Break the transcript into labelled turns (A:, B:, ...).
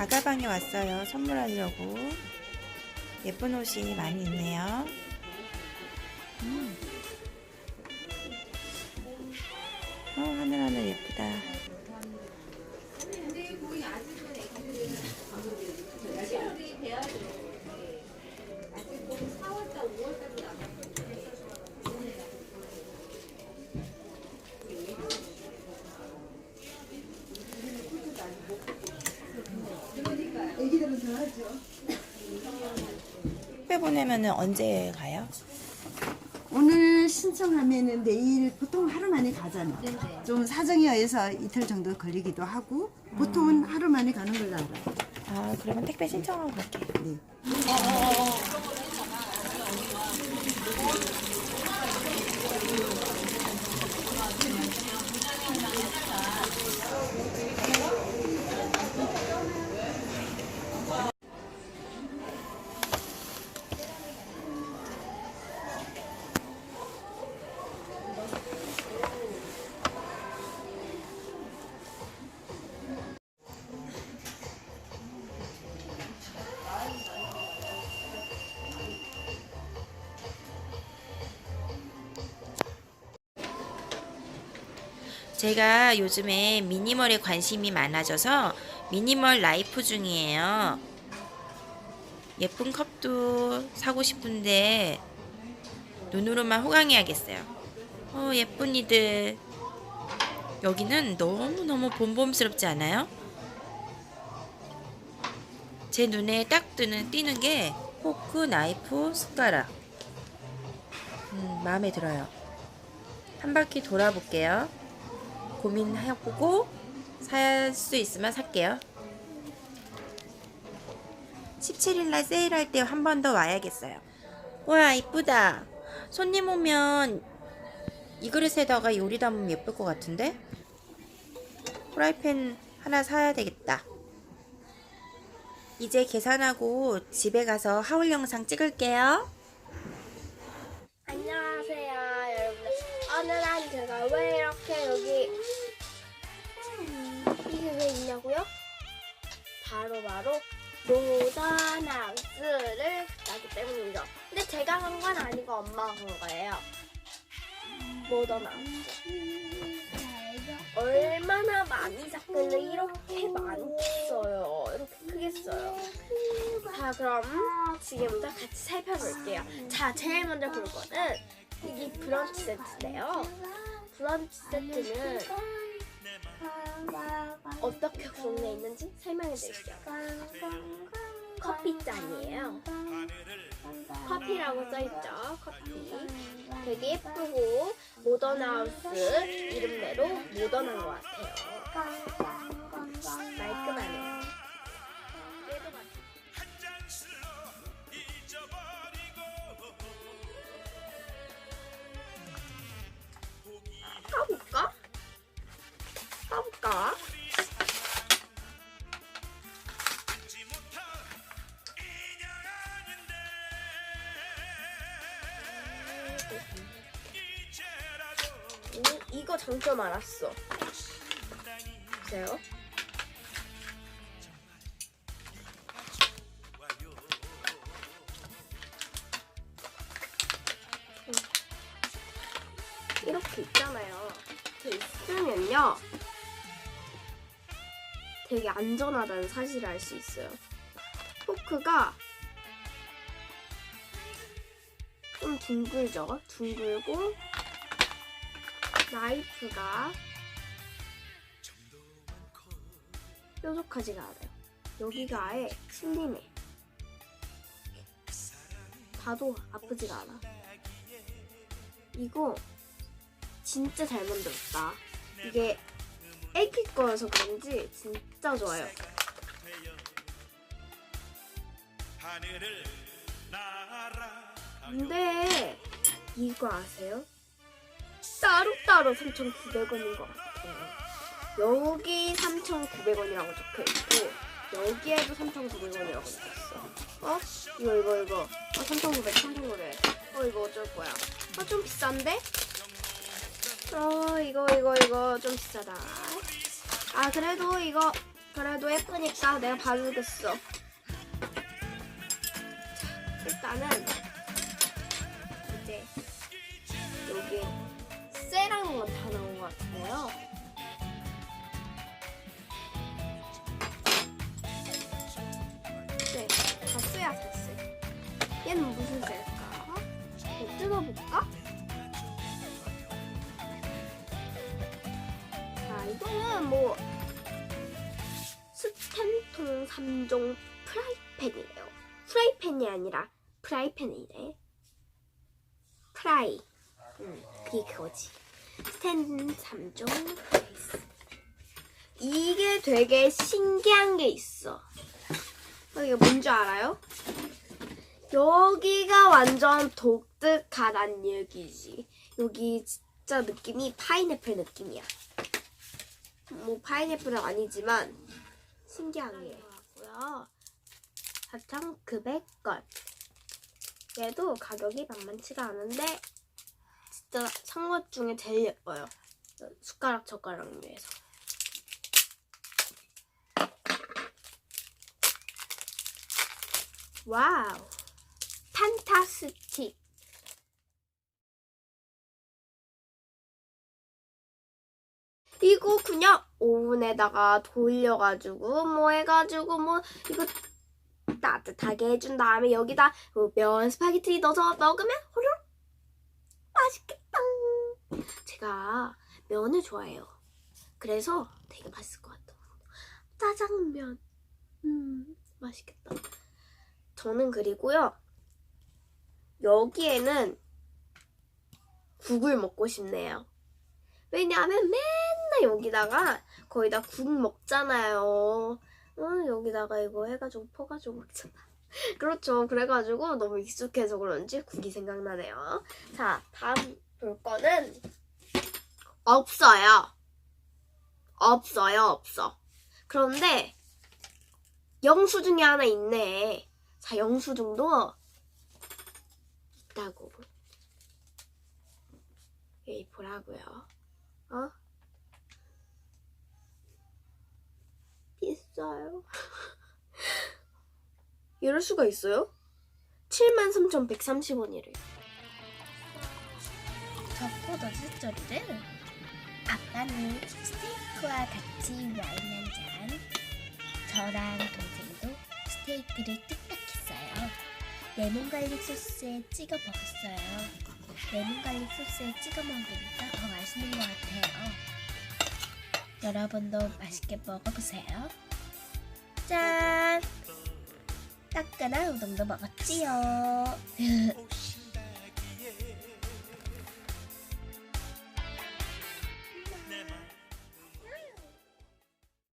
A: 아가방에 왔어요. 선물하려고. 예쁜 옷이 많이 있네요. 음. 어, 하늘하늘 예쁘다. 택배 보내면은 언제 가요?
B: 오늘 신청하면은 내일 보통 하루 만에 가잖아. 좀 사정에 의해서 이틀 정도 걸리기도 하고 보통은 하루 만에 가는 걸로 알아요.
A: 아, 그러면 택배 신청하고 갈게.
B: 네.
A: 제가 요즘에 미니멀에 관심이 많아져서 미니멀 라이프 중이에요. 예쁜 컵도 사고 싶은데 눈으로만 호강해야겠어요. 어, 예쁜 이들. 여기는 너무너무 봄봄스럽지 않아요? 제 눈에 딱 뜨는, 띄는 게 포크, 나이프, 숟가락. 음, 마음에 들어요. 한 바퀴 돌아볼게요. 고민해보고 살 수 있으면 살게요. 17일날 세일할 때 한 번 더 와야겠어요. 와 이쁘다. 손님 오면 이 그릇에다가 요리 담으면 예쁠 것 같은데? 프라이팬 하나 사야 되겠다. 이제 계산하고 집에 가서 하울 영상 찍을게요.
C: 안녕하세요, 여러분들. 오늘은 제가 왜 이렇게 여기 바로 바로 모던하우스를 나기 때문이죠. 근데 제가 한 건 아니고 엄마가 한 거예요. 모던하우스. 얼마나 많이 샀길래 이렇게 많이 써요. 이렇게 크게 써요. 자, 그럼 지금부터 같이 살펴볼게요. 자, 제일 먼저 볼 거는 이 브런치 세트인데요. 브런치 세트는 어떻게 구성되어 있는지 설명해 드릴게요. 커피잔이에요. 커피라고 써있죠. 커피. 되게 예쁘고 모던하우스 이름대로 모던한 것 같아요. 말 이거 장점 알았어. 보세요. 음. 이렇게 있잖아요. 이렇게 있으면요. 되게 안전하다는 사실을 알 수 있어요. 포크가 좀 둥글죠? 둥글고 나이프가 뾰족하지가 않아요. 여기가 아예 슬림해. 봐도 아프지가 않아. 이거 진짜 잘 만들었다. 이게 애기 거여서 그런지 진짜 좋아요. 근데 이거 아세요? 따로따로 3,900원인 것 같아요. 여기 3,900원이라고 적혀 있고 여기에도 3,900원이라고 적혔어. 어? 이거 이거 이거. 어 3,900, 3,900. 어 이거 어쩔 거야? 어좀 비싼데? 어 이거 이거 이거 좀 비싸다. 아 그래도 이거 그래도 예쁘니까 내가 봐주겠어. 자, 일단은 같은데요. 네, 다 쎄야 다 쎄. 얘는 무슨 쎄일까? 뭐 뜯어볼까? 자, 이거는 뭐 스텐통 3종 프라이팬이래요. 프라이팬이 아니라 프라이팬이래. 프라이. 음, 그게 그거지. 스텐 3종 프라이스. 이게 되게 신기한 게 있어. 어, 이거 뭔지 알아요? 여기가 완전 독특하단 얘기지. 여기 진짜 느낌이 파인애플 느낌이야. 뭐 파인애플은 아니지만 신기하게 하고요. 4,900건. 얘도 가격이 만만치가 않은데 진짜 산것 중에 제일 예뻐요. 숟가락 젓가락 위에서. 와우. 판타스틱. 이거 그냥 오븐에다가 돌려가지고 뭐 해가지고 뭐 이거 따뜻하게 해준 다음에 여기다 뭐 면 스파게티 넣어서 먹으면 호로록 맛있겠다. 제가 면을 좋아해요. 그래서 되게 맛있을 것 같아요. 짜장면. 음, 맛있겠다. 저는 그리고요. 여기에는 국을 먹고 싶네요. 왜냐하면 맨날 여기다가 거의 다 국 먹잖아요. 어, 여기다가 이거 해가지고 퍼가지고 먹잖아. 그렇죠. 그래가지고 너무 익숙해서 그런지 국이 생각나네요. 자, 다음 볼 거는 없어요. 없어요, 없어. 그런데 영수증이 하나 있네. 자, 영수증도 있다고. 여기 보라고요. 어? 비싸요. 이럴 수가 있어요? 73,130원이래요.
D: 저 포도주 아빠는 스테이크와 같이 와인 한 잔. 저랑 동생도 스테이크를 뚝딱 했어요. 레몬 갈릭 소스에 찍어 먹었어요. 레몬 갈릭 소스에 찍어 먹으니까 더 맛있는 것 같아요. 여러분도 맛있게 먹어보세요. 짠! 따끈한 우동도 먹었지요.